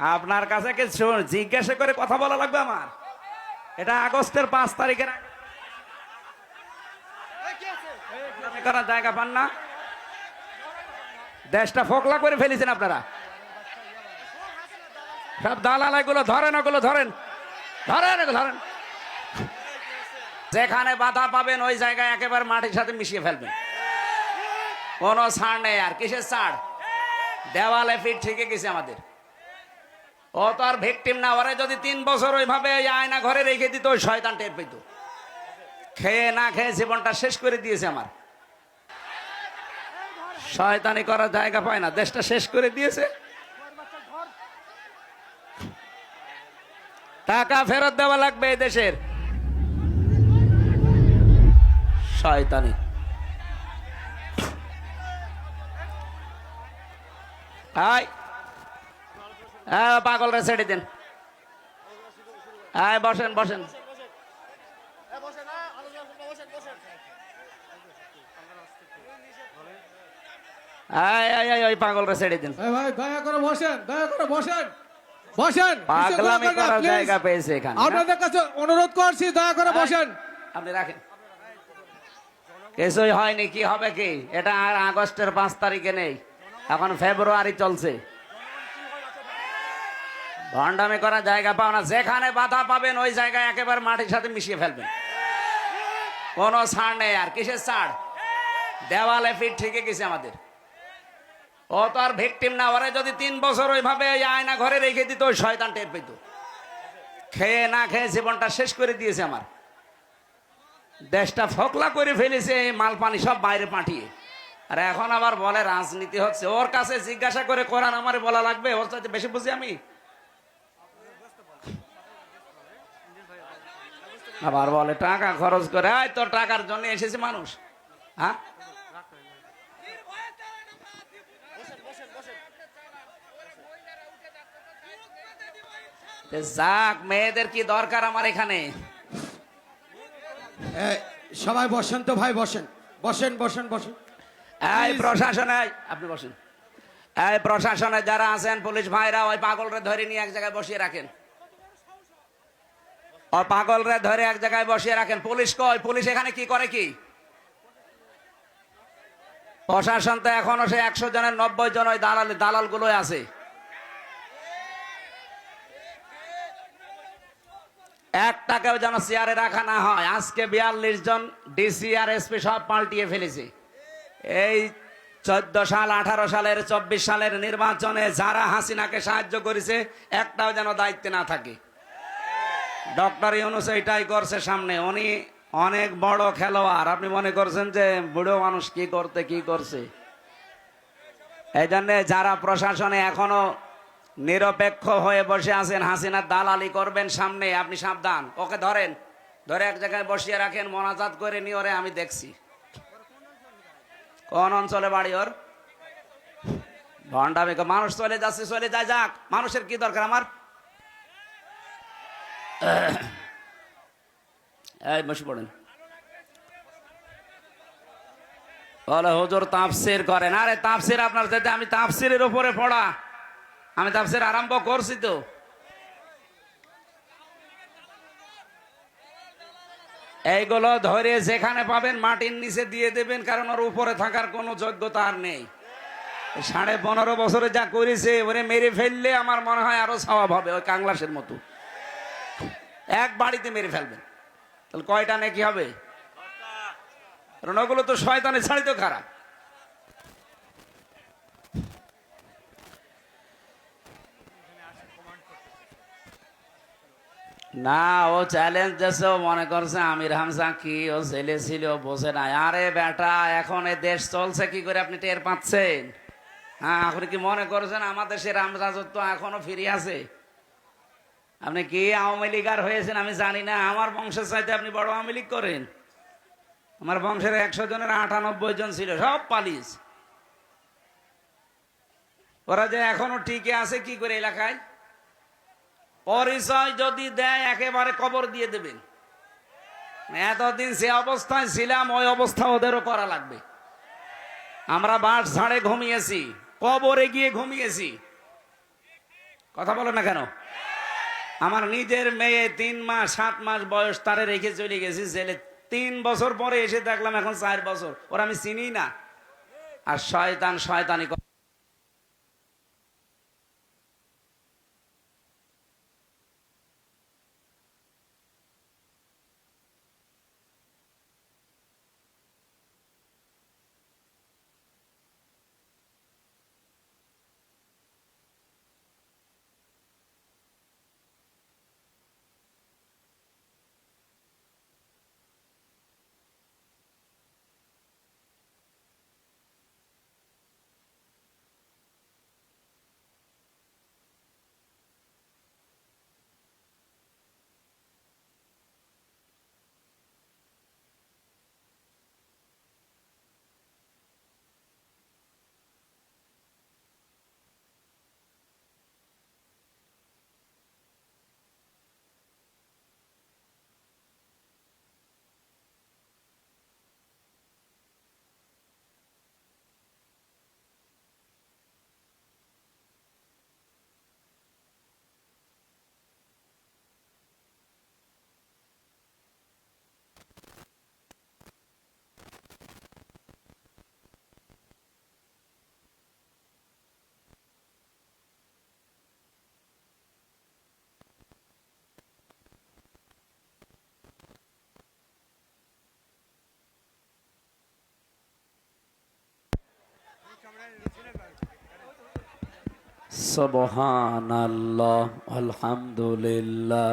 আপনার কাছে কি জিজ্ঞাসা করে কথা বলা লাগবে আমার? এটা আগস্টের পাঁচ তারিখের করার জায়গা পান না? দেশটা ফোকলা করে ফেলেছেন আপনারা। সব দালাল এগুলো ধরেন, ওগুলো ধরেন। ধরেন ধরেন। যেখানে বাধা পাবেন, ওই জায়গায় একেবারে মাটির সাথে মিশিয়ে ফেলবেন। কোনো ছাড় নেই আর, কিসের ছাড়? দেওয়ালে ফিট ঠিকই গেছে আমাদের। ও তো আর ভিকটিম না, ওরে যদি তিন বছর ওইভাবে ওই আয়না ঘরে রেখে দিত, ওই শয়তান টের পেত। খেয়ে না খেয়ে জীবনটা শেষ করে দিয়েছে আমার। শয়তানি করার জায়গা পায় না, দেশটা শেষ করে দিয়েছে। টাকা ফেরত দেওয়া লাগবে এই দেশের। শয়তানি। হাই হ্যাঁ পাগলরা ছেড়ে দিন। হ্যাঁ বসেন বসেন। ওই পাগলরা ছেড়ে দিন। দয়া করে বসেন দয়া করে বসেন। বসেন পাগলামি কিছু করবেন না, করার জায়গা পেয়েছে এখানে হ্যাঁ? আপনাদের কাছে অনুরোধ করছি দয়া করে বসেন। আপনি রাখেন। কিছুই হয়নি কি হবে কি? এটা আর আগস্টের পাঁচ তারিখে নেই। এখন ফেব্রুয়ারি চলছে। ভণ্ডামি করার জায়গা পাও না। যেখানে বাধা পাবেন, ওই জায়গায় একেবারে মাটির সাথে মিশিয়ে ফেলবেন। কোনো ছাড় নেই আর, কিসের ছাড়? দেওয়ালে ফিট ঠিকই গেছে আমাদের। ও তো আর ভিকটিম না, ওরে যদি তিন বছর ওইভাবে ওই আয়না ঘরে রেখে দিত, ওই শয়তান টের পেত। খেয়ে না খেয়ে জীবনটা শেষ করে দিয়েছে আমার। দেশটা ফকলা করে ফেলেছে, এই মাল পানি সব বাইরে পাঠিয়ে। আর এখন আবার বলে, রাজনীতি হচ্ছে। ওর কাছে জিজ্ঞাসা করে কোরআন আমারে বলা লাগবে? ওর সাথে বেশি বুঝি আমি? আবার বলে টাকা খরচ করে আয় তোর টাকার জন্য এসেছে মানুষ। হ্যাঁ? যাক মেয়েদের কি দরকার আমার এখানে? সবাই বসেন তো ভাই বসেন। বসেন বসেন বসেন। এই প্রশাসনে আপনি বসেন। এই প্রশাসনে যারা আছেন পুলিশ ভাইরা ওই পাগলরে ধরে নিয়ে এক জায়গায় বসিয়ে রাখেন। পাগলরে ধরে এক জায়গায় বসিয়ে রাখেন। পুলিশ কই? পুলিশ এখানে কি করে কি? প্রশাসন তো এখনও সে একশো জনের নব্বই জন ওই দালাল দালাল আছে। এক টাকাও যেন চেয়ারে রাখা না হয়। আজকে বিয়াল্লিশ জন ডিসি আর এসপি সব পাল্টিয়ে ফেলেছে। এই চোদ্দ সাল, আঠারো সালের, চব্বিশ সালের নির্বাচনে যারা হাসিনাকে সাহায্য করেছে, একটাও যেন দায়িত্বে না থাকে। ডক্টর ইউনুস এটাই করছে সামনে। উনি অনেক বড় খেলোয়াড়। আপনি মনে করছেন যে বুড়ো মানুষ কি করতে, কি করছে? এই জন্য যারা প্রশাসনে এখনও নিরপেক্ষ হয়ে বসে আছেন হাসিনার দালালি করবেন সামনে, আপনি সাবধান। ওকে ধরেন, ধরে এক জায়গায় বসিয়ে রাখেন, মনাজাত করে নিয়ে ওরে আমি দেখছি। কোন অঞ্চলে বাড়ি ওর? ভণ্ডামি করে- মানুষ চলে যাচ্ছে, চলে যায়, যাক। মানুষের কি দরকার আমার? বসে পড়েন। বলে, হুজুর তাফসির করেন। আরে, তাফসির আপনার যেতে আমি তাফসিরের উপরে পড়া। আমি তাপসির আরম্ভ করছি তো। এইগুলো ধরে যেখানে পাবেন মাটির নিচে দিয়ে দেবেন, কারণ ওর উপরে থাকার কোনো যোগ্যতা আর নেই। সাড়ে পনেরো বছরে যা করেছে, ওরে মেরে ফেললে আমার মনে হয় আরও স্বভাব হবে, ওই কাংলাসের মতো। এক বাড়িতে মেরে ফেলবেন। তাহলে কয়টা নাকি হবে? কারণ ওগুলো তো শয়তানে ছাড়িত খারাপ। না, ও চ্যালেঞ্জ দিয়েছে, ও মনে করছে আমির হামজা কি, ও ছেলে ছিল, ও বোঝে না আরে বেটা, এখন এ দেশ চলছে, কি করে আপনি টের পাচ্ছেন? হ্যাঁ আপনি কি মনে করছেন আমাদের সে রামরাজত্ব এখনও ফিরে আছে? আপনি কি আওয়ামী লীগার হয়েছেন আমি জানি না। আমার বংশের চাইতে আপনি বড় আওয়ামী লীগ করেন। আমার বংশের একশো জনের আটানব্বই জন ছিল, সব পালিস ওরা যে এখনও টিকে আছে কি করে এলাকায়? পরিচয় যদি দেয়, একেবারে কবর দিয়ে দেবেন। এতদিন সে অবস্থায় ছিলাম, ওই অবস্থা ওদেরও করা লাগবে। আমরা বাস ঝাড়ে ঘুমিয়েছি, কবরে গিয়ে ঘুমিয়েছি। কথা বলো না কেন? আমার নিজের মেয়ে তিন মাস, সাত মাস বয়স, তারে রেখে চলে গেছি জেলে। তিন বছর পরে এসে দেখলাম এখন চার বছর। ওরা আমি চিনি না। আর শয়তান শয়তানি করে। সুবহানাল্লাহ আলহামদুলিল্লাহ